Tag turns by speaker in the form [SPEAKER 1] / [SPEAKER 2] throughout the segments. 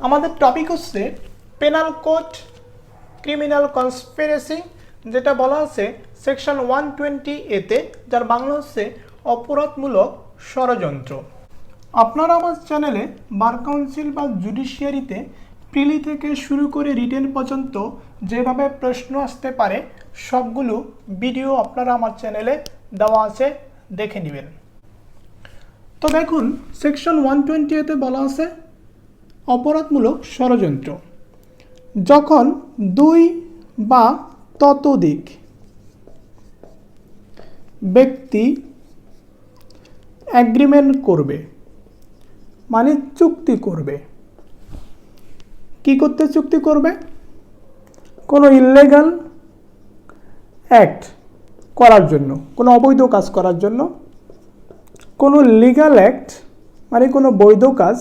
[SPEAKER 1] আমাদের টপিক হচ্ছে penal code criminal conspiracy যেটা বলা আছে সেকশন ওয়ান টোয়েন্টি এতে যার বাংলা হচ্ছে অপরাধমূলক ষড়যন্ত্র। আপনারা আমার চ্যানেলে বার কাউন্সিল বা জুডিশিয়ারিতে প্রিলি থেকে শুরু করে রিটেন পর্যন্ত যেভাবে প্রশ্ন আসতে পারে, সবগুলো ভিডিও আপনারা আমার চ্যানেলে দেওয়া আছে, দেখে নেবেন। তো দেখুন সেকশন ওয়ান টোয়েন্টি এতে বলা আছে অপরাধমূলক ষড়যন্ত্র। যখন দুই বা ততোধিক ব্যক্তি অ্যাগ্রিমেন্ট করবে মানে চুক্তি করবে, কি করতে চুক্তি করবে? কোনো ইললিগাল অ্যাক্ট করার জন্য, কোনো অবৈধ কাজ করার জন্য, কোনো লিগ্যাল অ্যাক্ট মানে কোনো বৈধ কাজ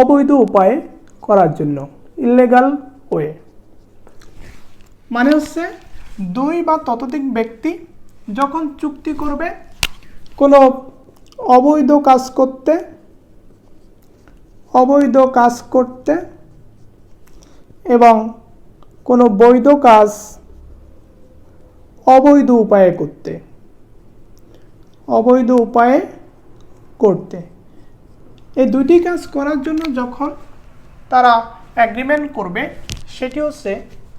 [SPEAKER 1] অবৈধ উপায়ে করার জন্য ইললিগাল ওয়ে মানে হচ্ছে দুই বা ততোধিক ব্যক্তি যখন চুক্তি করবে, কোনো অবৈধ কাজ করতে, অবৈধ কাজ করতে এবং কোনো বৈধ কাজ অবৈধ উপায়ে করতে, অবৈধ উপায়ে করতে। এই দুটি কাজ করার জন্য যখন তারা অ্যাগ্রিমেন্ট করবে, সেটি হচ্ছে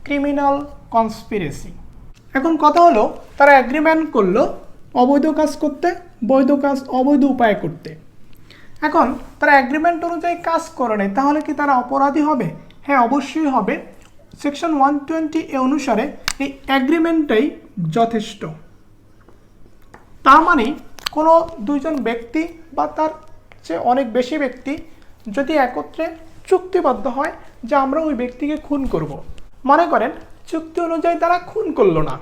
[SPEAKER 1] ক্রিমিনাল কনস্পিরেসি এখন কথা হলো, তারা অ্যাগ্রিমেন্ট করল অবৈধ কাজ করতে, বৈধ কাজ, অবৈধ উপায়ে করতে। এখন তারা অ্যাগ্রিমেন্ট অনুযায়ী কাজ করে নেয় তাহলে কি তারা অপরাধী হবে? হ্যাঁ অবশ্যই হবে। সেকশন ওয়ান টোয়েন্টি এ অনুসারে এই অ্যাগ্রিমেন্টটাই যথেষ্ট। তার মানে কোনো দুইজন ব্যক্তি বা তার চেয়ে অনেক বেশি ব্যক্তি যদি একত্রে চুক্তিবদ্ধ হয় যে আমরা ওই ব্যক্তিকে খুন করব। মনে করেন, চুক্তি অনুযায়ী তারা খুন করল না,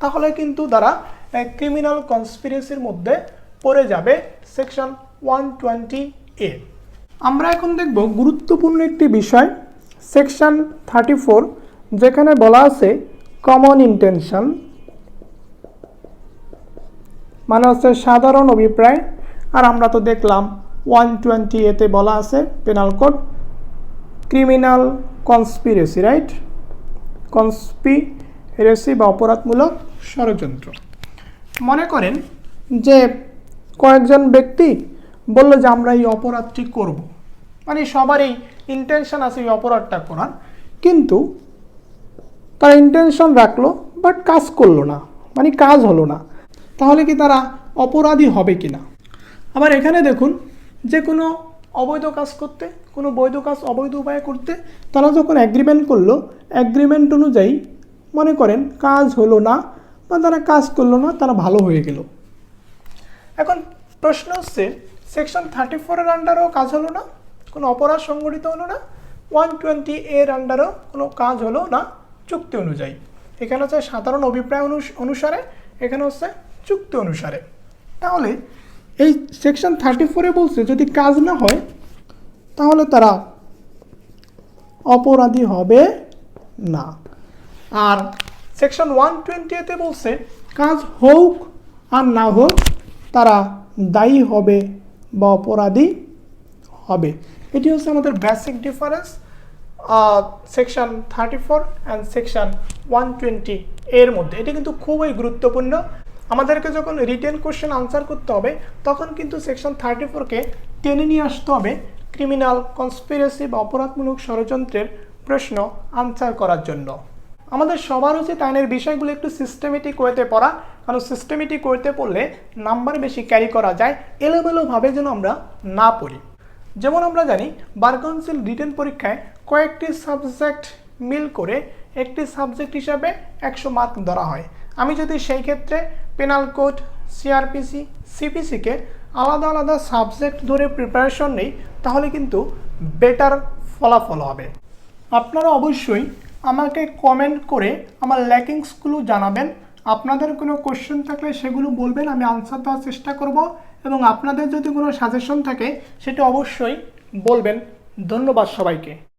[SPEAKER 1] তাহলে কিন্তু তারা ক্রিমিনাল কনস্পিরেসির মধ্যে পড়ে যাবে সেকশন ওয়ান টোয়েন্টি এ আমরা এখন দেখব গুরুত্বপূর্ণ একটি বিষয় সেকশন থার্টি ফোর যেখানে বলা আছে কমন ইন্টেনশন মানে হচ্ছে সাধারণ অভিপ্রায় আর আমরা তো দেখলাম ওয়ান টোয়েন্টি এতে বলা আছে penal code criminal conspiracy right conspiracy বা অপরাধমূলক ষড়যন্ত্র। মনে করেন যে কয়েকজন ব্যক্তি বলল যে আমরা এই অপরাধটি করব। মানে সবারই ইন্টেনশন আছে এই অপরাধটা করার, কিন্তু তারা ইন্টেনশন রাখল বাট কাজ করল না। মানে কাজ হলো না। তাহলে কি তারা অপরাধী হবে কি না আবার এখানে দেখুন যে কোনো অবৈধ কাজ করতে, কোনো বৈধ কাজ, অবৈধ উপায়ে করতে তারা যখন অ্যাগ্রিমেন্ট করল অ্যাগ্রিমেন্ট অনুযায়ী মনে করেন কাজ হলো না বা তারা কাজ করল না, তারা ভালো হয়ে গেল। এখন প্রশ্ন হচ্ছে সেকশন থার্টি ফোরের আন্ডারও কাজ হলো না, কোনো অপরাধ সংগঠিত হলো না ওয়ান টোয়েন্টি এর আন্ডারও কোনো কাজ হলো না, চুক্তি অনুযায়ী। এখানে হচ্ছে সাধারণ অভিপ্রায় অনুস- অনুসারে, এখানে হচ্ছে চুক্তি অনুসারে। তাহলে এই সেকশন থার্টি ফোরে বলছে, যদি কাজ না হয়, তাহলে তারা অপরাধী হবে না। আর সেকশন ওয়ান টোয়েন্টিতে বলছে, কাজ হোক আর না হোক, তারা দায়ী হবে বা অপরাধী হবে। এটি হচ্ছে আমাদের basic difference section thirty four and section one twenty এর মধ্যে। এটি কিন্তু খুবই গুরুত্বপূর্ণ। আমাদেরকে যখন রিটেন কোশ্চেন আনসার করতে হবে, তখন কিন্তু সেকশন থার্টি ফোরকে টেনে নিয়ে আসতে হবে ক্রিমিনাল কনস্পিরেসি বা অপরাধমূলক ষড়যন্ত্রের প্রশ্ন আনসার করার জন্য। আমাদের সবার উচিত আইনের বিষয়গুলো একটু সিস্টেমেটিক ওয়েতে পড়া, কারণ সিস্টেমেটিক ওয়েতে পড়লে নাম্বার বেশি ক্যারি করা যায়, এলোমেলোভাবে যেন আমরা না পড়ি। যেমন আমরা জানি বার কাউন্সিল রিটেন পরীক্ষায় কয়েকটি সাবজেক্ট মিল করে একটি সাবজেক্ট হিসাবে একশো মার্ক ধরা হয়। আমি যদি সেই ক্ষেত্রে পেনাল কোড সিআরপিসি সিপিসিকে আলাদা আলাদা সাবজেক্ট ধরে প্রিপারেশন নেই, তাহলে কিন্তু বেটার ফলাফল হবে। আপনারা অবশ্যই আমাকে কমেন্ট করে আমার ল্যাকিংসগুলো জানাবেন। আপনাদের কোনো কোশ্চেন থাকলে সেগুলো বলবেন, আমি আনসার দেওয়ার চেষ্টা করব এবং আপনাদের যদি কোনো সাজেশন থাকে, সেটা অবশ্যই বলবেন। ধন্যবাদ সবাইকে।